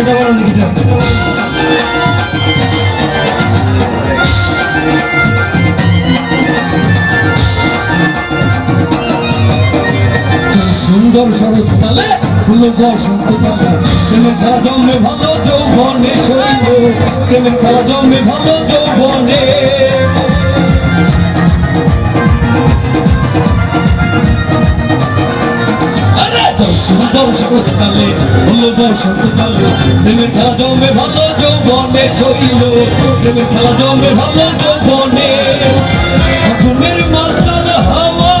সেটা বলো লিখিত সুন্দর শরৎ তালে ফুল বসন্ত তালে প্রেমের খেলা জমে ভালো যৌবনে শৈব প্রেমের খেলা জমে ভালো যৌবনে সুন্দর শরৎ তালে ফুল বসন্ত তালে প্রেমের খেলা জমে ভালো যৌবনে শৈল। প্রেমের খেলা জমে ভালো যৌবনে আগুনের মাতাল হাওয়া।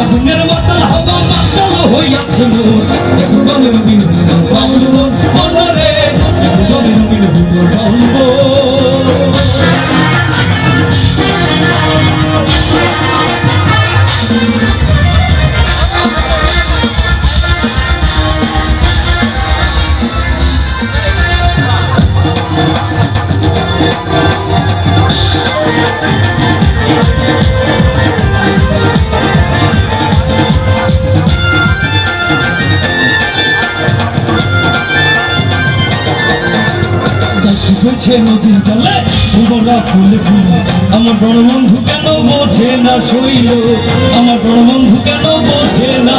আগুনের মাতাল হাওয়া মাতাল হইয়াছে মোর জীবনের বিন বাউল মন মনরে জীবনের বিন বাউল মন ফুটেছে নদীর জলে ফুলরা ফুলে ফুলে। আমার বড় বন্ধু কেন বোঝে না শৈল? আমার বড় বন্ধু কেন বোঝে না?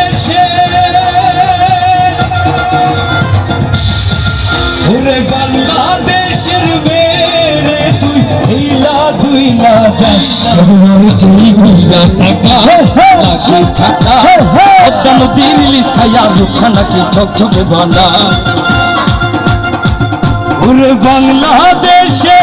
ওরে বাংলাদেশের মেরে তুই হিলা দুই না যা সবার যেই গুলা টাকা লাগে ছাকা পদ্মা নদীর ইলিশ খাইয়া রুখা নাকি ঝকঝকে বানা। ওরে বাংলাদেশে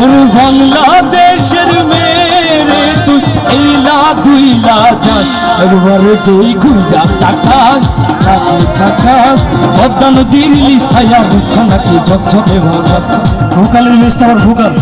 ওরে বাংলাদেশের মেরে তুই এইলা দুইলা যাস একবারে যেই নাকি ছাকাস পদ্মা নদীর ইলিশ খাইয়া মুখা নাকি ঝকঝকে ভাঙা ভোকালের মেসটা আমার ভোকাল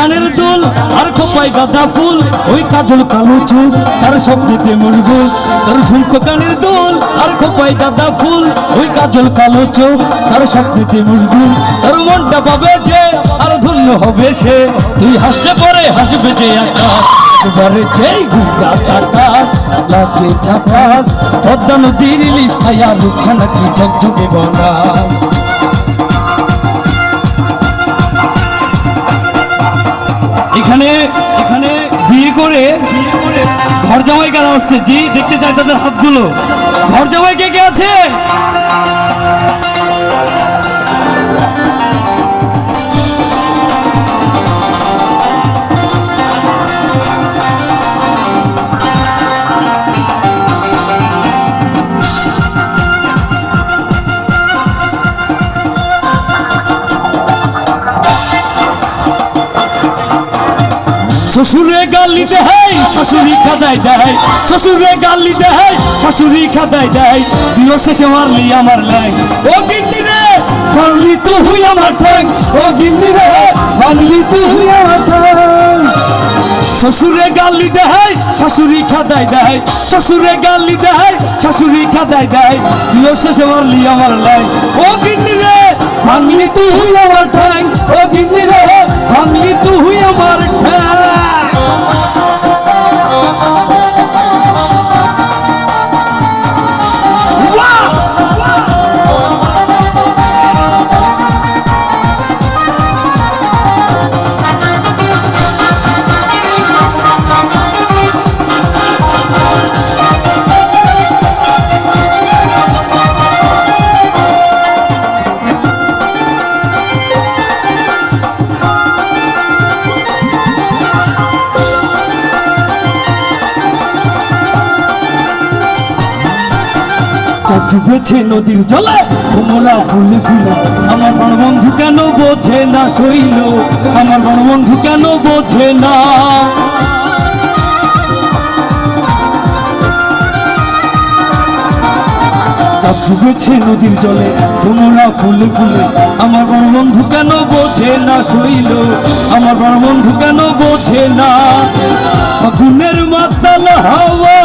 কানের দুল, আর খোপায় গাঁদা ফুল, ওই কাজল কালো চুল, তার স্বপ্নেতে মশগুল তার ঝুমকো কানের দুল, আর খোপায় গাঁদা ফুল, ওই কাজল কালো চোখ তার স্বপ্নেতে মশগুল তার মনটা পাবে যে, আর ধন্য হবে সে। তুই হাসতে পারে, হাসবে যে একা এবারে যেই ঘুরা টাকা লাগে চাপাস পদ্মা নদীর ইলিশ খাইয়া রুখা নাকি ঝকঝকে বনা এখানে এখানে বিয়ে করে বিয়ে করে ঘর জামাই কারা আসছে। জি, দেখতে চায় তাদের হাতগুলো। ঘর জামাই কে কে আছে? শ্বশুরে গালি দেয় শাশুড়ি খাদাই দেয় শ্বশুরে গালি দেয় শাশুড়ি খাদাই দেয় তুইও শেষে মারলি আমার ল্যাং। ও গিন্নি রে ভাঙলি তো হুই আমার ঠ্যাং। ও গিন্নি রে ভাঙলি তো হুই আমার ঠ্যাং। শ্বশুরে গালি দেয় শাশুড়ি খাদাই দেয় শ্বশুরে গালি দেয় শাশুড়ি খাদাই দেয় তুইও শেষে মারলি আমার ল্যাং। ও গিন্নি রে ভাঙলি তো হুই আমার ঠ্যাং। ও গিন্নি ডুবেছে নদীর জলে, কমলা ফুলে ফুলে। আমার বন্ধু কেন বোঝে না শৈল? আমার বন্ধু কেন বোঝে না? ডুবেছে নদীর জলে, কমলা ফুলে ফুলে। আমার বড় বন্ধু কেন বোঝে না শৈল? আমার বড় বন্ধু কেন বোঝে না? ফাগুনের মাতাল হাওয়া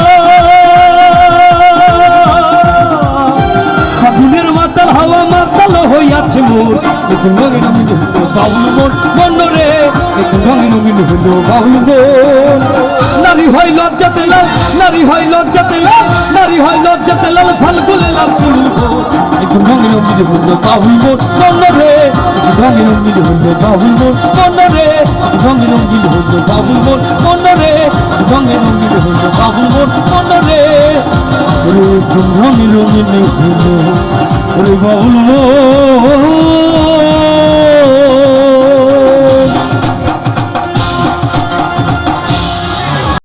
হইয়াছে মোর। দেখুন রঙে রঙিন হইল বাউল মোর মন রে দেখুন রঙে রঙিন হইল বাউল মোর নারী হয় লজ্জাতে লাল, নারী হয় লজ্জাতে লাল, নারী হয় লজ্জাতে লাল ফালগুলে লাল ফুল দেখুন রঙে রঙিন হইল বাউল মোর মন রে রঙে রঙিন হইল বাউল মোর মন রে রঙে রঙিন হইল বাউল মোর মন রে রঙে রঙিন হইল বাউল মোর মন রে রঙে রঙিন হইল বলো